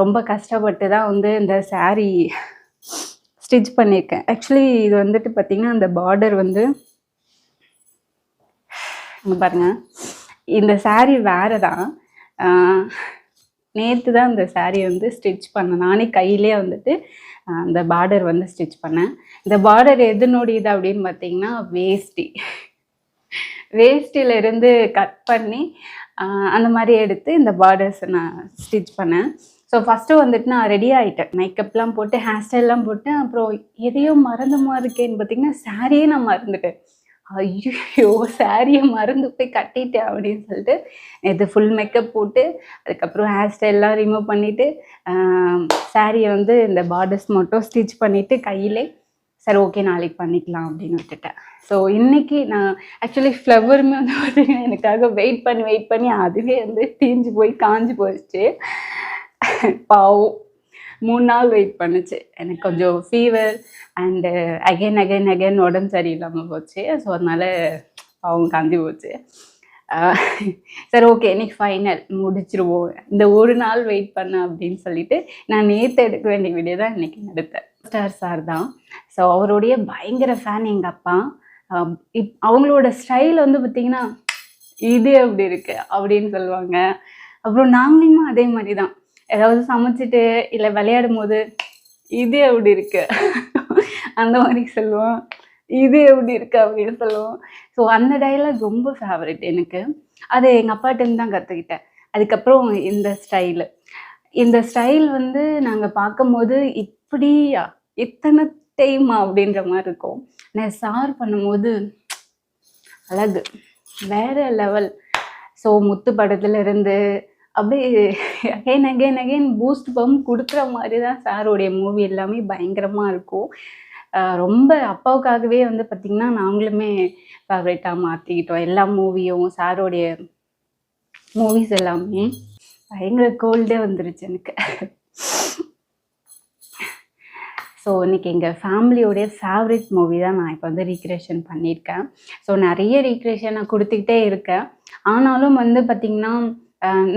ரொம்ப கஷ்டப்பட்டு தான் வந்து இந்த சாரீ ஸ்டிச் பண்ணியிருக்கேன். ஆக்சுவலி இது வந்துட்டு பார்த்திங்கன்னா அந்த பார்டர் வந்து பாருங்கள் இந்த சாரீ வேறு தான் நேற்று தான் இந்த சாரீ வந்து ஸ்டிச் பண்ணேன். நானே கையிலே வந்துட்டு அந்த பார்டர் வந்து ஸ்டிச் பண்ணேன். இந்த பார்டர் எதுனுடையது அப்படின்னு பார்த்தீங்கன்னா வேஷ்டி. வேஷ்டியில இருந்து கட் பண்ணி அந்த மாதிரி எடுத்து இந்த பார்டர்ஸை நான் ஸ்டிச் பண்ணேன். ஸோ ஃபஸ்ட்டு வந்துட்டு நான் ரெடி ஆகிட்டேன் மேக்கப்லாம் போட்டு ஹேர் ஸ்டைல்லாம் போட்டு அப்புறம் எதையோ மறந்துமா இருக்கேன்னு பார்த்தீங்கன்னா சாரியே நான் மறந்துட்டேன். ஐயோ சாரியை மறந்து போய் கட்டிட்டேன் அப்படின்னு சொல்லிட்டு இது ஃபுல் மேக்கப் போட்டு அதுக்கப்புறம் ஹேர் ஸ்டைல்லாம் ரிமூவ் பண்ணிவிட்டு சாரியை வந்து இந்த பார்டர்ஸ் மட்டும் ஸ்டிச் பண்ணிவிட்டு கையிலே சரி ஓகே நாளைக்கு பண்ணிக்கலாம் அப்படின்னு விட்டுட்டேன். ஸோ இன்னைக்கு நான் ஆக்சுவலி ஃப்ளவருமே வந்து பார்த்தீங்கன்னா எனக்காக வெயிட் பண்ணி வெயிட் பண்ணி அதுவே வந்து தீஞ்சு போய் காஞ்சு போயிடுச்சு. பாவம். மூணு நாள் வெயிட் பண்ணுச்சு. எனக்கு கொஞ்சம் fever and again again again உடம்பு சரியில்லாமல் போச்சு. ஸோ அதனால அவங்க காந்தி போச்சு. சரி ஓகே இன்னைக்கு ஃபைனல் முடிச்சிருவோம். இந்த ஒரு நாள் வெயிட் பண்ண அப்படின்னு சொல்லிட்டு நான் நேற்று எடுக்க வேண்டிய வீடியோ தான் இன்னைக்கு எடுத்தேன். ஸ்டார் சார் தான். ஸோ அவருடைய பயங்கர ஃபேன் எங்கள் அப்பா. இப் அவங்களோட ஸ்டைல் வந்து பார்த்தீங்கன்னா இது அப்படி இருக்கு அப்படின்னு சொல்லுவாங்க. அப்புறம் நாங்களுமே அதே மாதிரி தான். ஏதாவது சமைச்சிட்டு இல்லை விளையாடும் போது இது எப்படி இருக்கு? அந்த மாதிரி சொல்லுவோம். இது எப்படி இருக்கு அப்படின்னு சொல்லுவோம். ஸோ அந்த டைலாக் ரொம்ப ஃபேவரட் எனக்கு. அது எங்கள் அப்பாட்டேருந்து தான் கற்றுக்கிட்டேன் அதுக்கப்புறம் இந்த ஸ்டைலு இந்த ஸ்டைல் வந்து நாங்கள் பார்க்கும்போது இப்படியா இத்தனை டைமா அப்படின்ற மாதிரி இருக்கும். நான் சார் பண்ணும்போது அழகு. வேற லெவல் ஸோ முத்து படத்துல இருந்து அப்படியே again again again boost pump கொடுக்குற மாதிரி தான் சாரோடைய மூவி எல்லாமே பயங்கரமாக இருக்கும். ரொம்ப அப்பாவுக்காகவே வந்து பார்த்திங்கன்னா நாங்களுமே ஃபேவரேட்டாக மாற்றிக்கிட்டோம் எல்லா மூவியும் சாரோடைய மூவிஸ் எல்லாமே. பயங்கர கோல்டே வந்துருச்சு எனக்கு. ஸோ இன்னைக்கு எங்கள் ஃபேமிலியோடைய ஃபேவரட் மூவி தான் நான் இப்போ வந்து ரீக்ரியேஷன் பண்ணியிருக்கேன். ஸோ நிறைய ரீக்ரியேஷன் நான் கொடுத்துக்கிட்டே இருக்கேன். ஆனாலும் வந்து பார்த்திங்கன்னா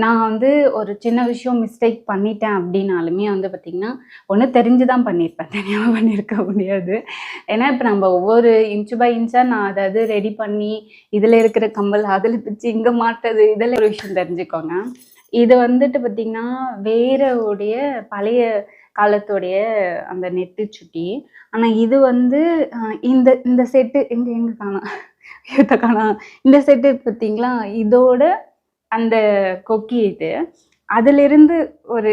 நான் வந்து ஒரு சின்ன விஷயம் மிஸ்டேக் பண்ணிட்டேன் அப்படின்னாலுமே வந்து பார்த்திங்கன்னா ஒன்று தெரிஞ்சு தான் பண்ணியிருப்பேன். தனியாக பண்ணியிருக்க முடியாது. ஏன்னா இப்போ நம்ம ஒவ்வொரு இன்ச்சு பை இன்ச்சாக நான் அதாவது ரெடி பண்ணி இதில் இருக்கிற கம்பல் அதில் பிச்சு இங்கே மாட்டது இதில் ஒரு விஷயம் தெரிஞ்சுக்கோங்க. இது வந்துட்டு பார்த்திங்கன்னா வேற உடைய பழைய காலத்துடைய அந்த நெட்டு சுட்டி. ஆனால் இது வந்து இந்த இந்த செட்டு எங்கே எங்கே காணா? இதை காணா? இந்த செட்டு பார்த்தீங்களா இதோட அந்த கொக்கி இது. அதிலிருந்து ஒரு